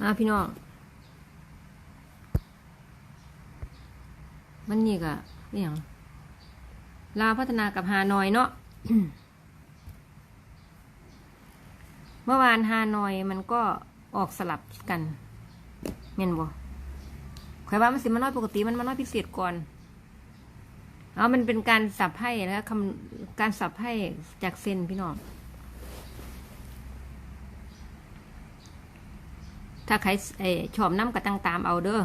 มาพี่น้อง มันนี่ก็อย่างลาวพัฒนากับฮานอยเนาะ เมื่อวานฮานอยมันก็ออกสลับกันเม่นบ่ข่อยว่ามันสิมาน้อยปกติมันมาน้อยพิเศษก่อน เอามันเป็นการสับให้แล้วคำการสับให้จากเซนพี่น้อง ถ้าใครเออชอบน้ำก็ตั้งตามเอาเด้อ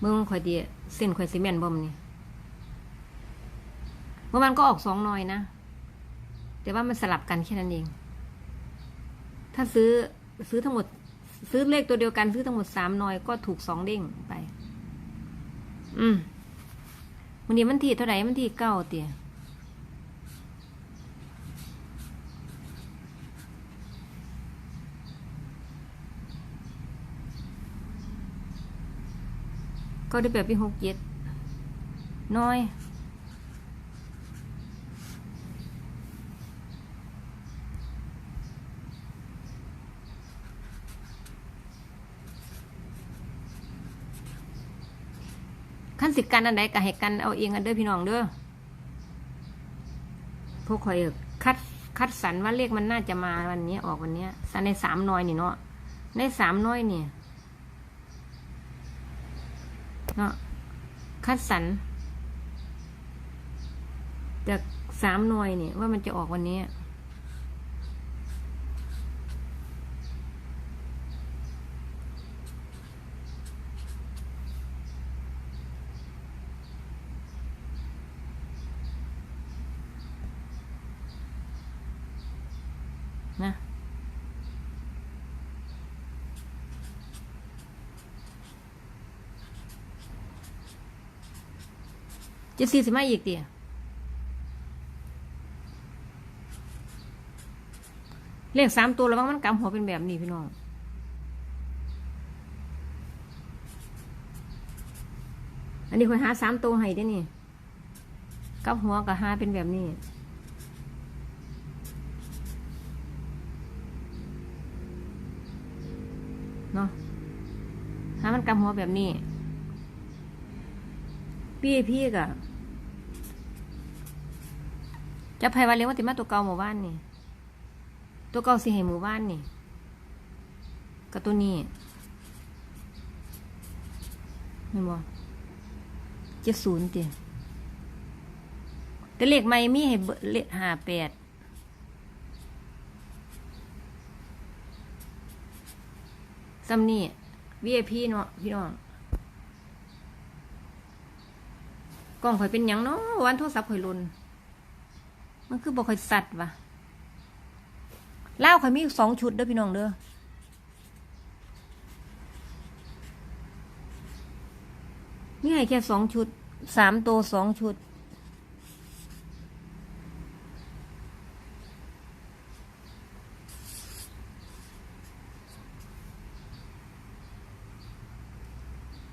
มึงข่อยดีเส้นข่อยซีเมนต์บ่มนี่เมื่อวานก็ออกสองหน่อยนะแต่ว่ามันสลับกันแค่นั้นเอง ถ้าซื้อซื้อทั้งหมด ซื้อเลขตัวเดียวกันซื้อทั้งหมดสามหน่อยก็ถูกสองเด้งไป อืมวันนี้มันที่เท่าไหร่มันที่เก้าเตี่ย ก็ได้แบบพี่หกเจ็ดน้อยขั้นสิกันอันใดก็ให้กันเอาเองกันเด้อพี่น้องเด้อพวกข่อยคัดคัดสรรว่าเลขมันน่าจะมาวันนี้ออกวันนี้ในสามน้อยนี่เนาะในสามน้อยเนี่ย เนาะคัดสรรจากสามหน่วยเนี่ยว่ามันจะออกวันนี้ นะ จะสี่สิบมาอีกเดียเลขสามตัวแล้วมันกำหัวเป็นแบบนี้พี่น้องอันนี้คอยหาสามตัวให้ได้นี่กำหัวกับหาเป็นแบบนี้เนาะถ้ามันกำหัวแบบนี้ พี่พี่กะจะภัยวันเลี้ยงว่าติมาตัวเก่าหมู่บ้านนี่ ตัวเก่าสิให้หมู่บ้านนี่กับตัวนี้เห็นบ่เจ็ดศูนย์ติแต่เลขไม่มีให้เบเลขห้าแปดซัมนี่ VIP เนาะพี่น้อง กล้องข่อยเป็นยังเนาะวันโทรศัพท์ข่อยลนมันคือบอกข่อยสัตว์วะเล่าข่อยมีสองชุดเด้อพี่น้องเด้อนี่ให้แค่สองชุดสามตัวสองชุด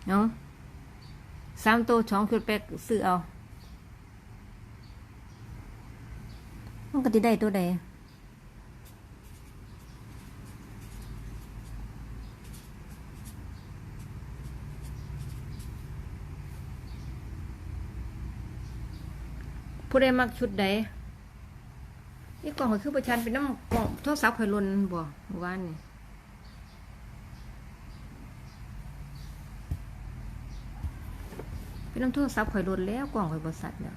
เนาะ สามตัวสองชุดแปกซื้อเอา มันก็จะได้ตัวใดผู้ใดมักชุดใดนี่กล่องคือประชันเป็นน้ำกล่องโทรศัพท์ข่อยหลนบ่เมื่อวานนี่ เป็ น้ำโทรศัพท์ข่อยโดนแล้วกล่องข่อยบริษัทแล้ว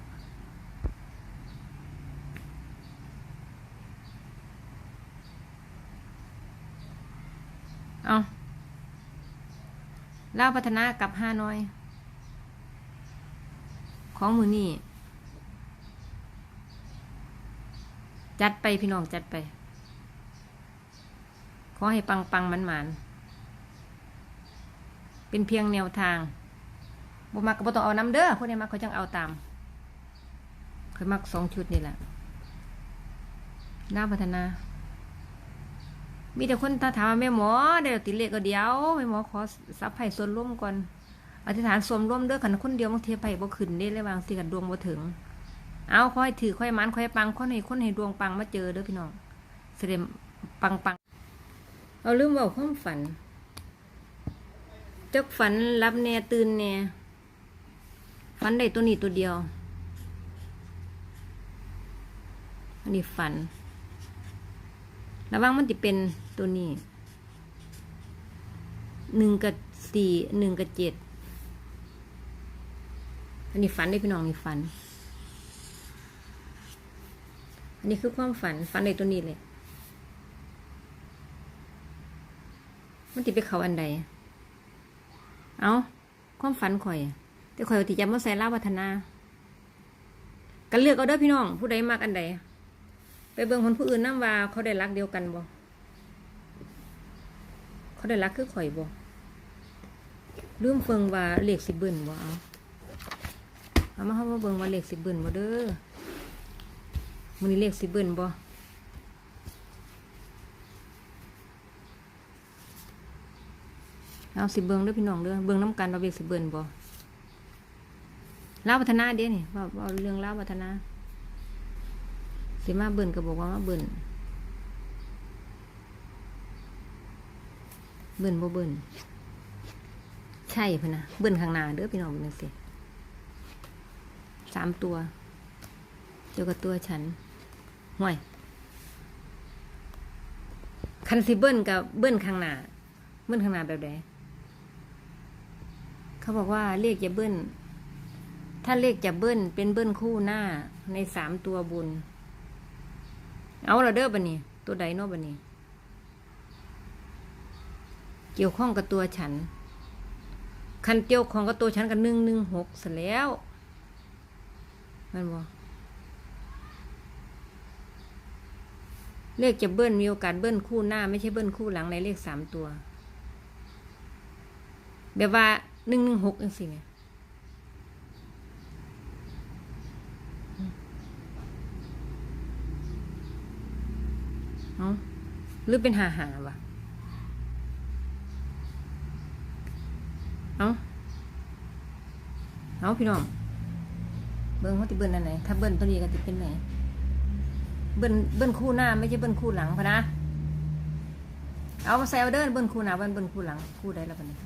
เอาเล่าพัฒนากับห้าน้อย ของมือนี่จัดไปพี่น้องจัดไป ขอให้ปังปังมันหมานเป็นเพียงแนวทาง บ่มักก็บ่ต้องเอาน้ำเด้อพวกนี้มักเขาจังเอาตามเคยมักสองชุดนี่แหละหน้าพัฒนา มีแต่คนถามว่าแม่หมอเดี๋ยวติเลขก็เดียวแม่หมอขอซับไผ่ส่วนร่วมก่อนอธิษฐานส่วนร่วมเด้อขันคนเดียวบางทีไผ่บ่ขึ้นได้เลยบางสิกันดวงบ่ถึง เอาค่อยถือค่อยมันค่อยปังคนให้คนให้ดวงปังมาเจอเด้อพี่น้องเสด็จปังปังเอาลืมเว่าความฝันจักฝันรับแน่ตื่นแน่ ฝันได้ตัวนี้ตัวเดียว อันนี้ฝัน ระวังมันจะเป็นตัวนี้ หนึ่งกับสี่หนึ่งกับเจ็ด อันนี้ฝันได้พี่น้องนี่ฝัน อันนี้คือความฝัน ฝันในตัวนี้เลย มันติไปเขาอันใด เอาความฝันข่อย แต่ข่อยว่าที่จะมาใส่ลาวัฒนากันเลือกเอาเด้อพี่น้อง ผู้ใดมากอันใดไปเบิ่งคนผู้อื่นน้ำว่าเขาได้รักเดียวกันบ่เขาได้รักคือข่อยบ่ลืมเฟิงว่าเลขสิเบิ่นบ่เอาเอามาเฮามาเบิ่งว่าเลขสิเบิ่นบ่เด้อมื้อนี้เลขสิเบิ่นบ่เอาสิเบิ่งเด้อพี่น้องเด้อเบิ่งน้ำกันว่าเลขสิเบิ่นบ่ ล่าวัฒนาเด้นี่ว่าว่าเรื่องเล่าวัฒนาสิมาเบิ่นก็บอกว่ามาเบิ่นเบิ่นบ่เบิ่นใช่พะนะเบิ่นข้างหน้าเด้อพี่น้องเป็นจังซี่สามตัวเจอกับตัวฉันห่วยคันสิเบิ้ลกับเบิ้ลข้างหน้าเบิ้ลข้างหน้าแบบใดเขาบอกว่าเลขจะเบิ้ล ถ้าเลขจะเบิ้ลเป็นเบิ้ลคู่หน้าในสามตัวบุญเอาละเด้อบันนี้ตัวใดนาะบันนี้ เกี่ยวข้องกับตัวฉัน คันเกี่ยวข้องกับตัวฉันกับหนึ่งหนึ่งหกเสร็จแล้วมันบ่เลขจะเบิ้ลมีโอกาสเบิ้ลคู่หน้า ไม่ใช่เบิ้ลคู่หลังในเลขสามตัวแบบว่าหนึ่งหนึ่งหกจังสิเนี่ยเอา หรือเป็นหาหาวะเอาเอาพี่น้อง เบิ้งเขาติเบิ้ลอันไหน ถ้าเบิ้ลตัวนี้ก็จะเป็นไหน เบิ้ลเบิ้ลคู่หน้าไม่ใช่เบิ้ลคู่หลังพะนะ เอามาแซวเดินเบิ้ลคู่หน้าเบิ้ลเบิ้ลคู่หลังคู่ใดแล้วปะเนี่ย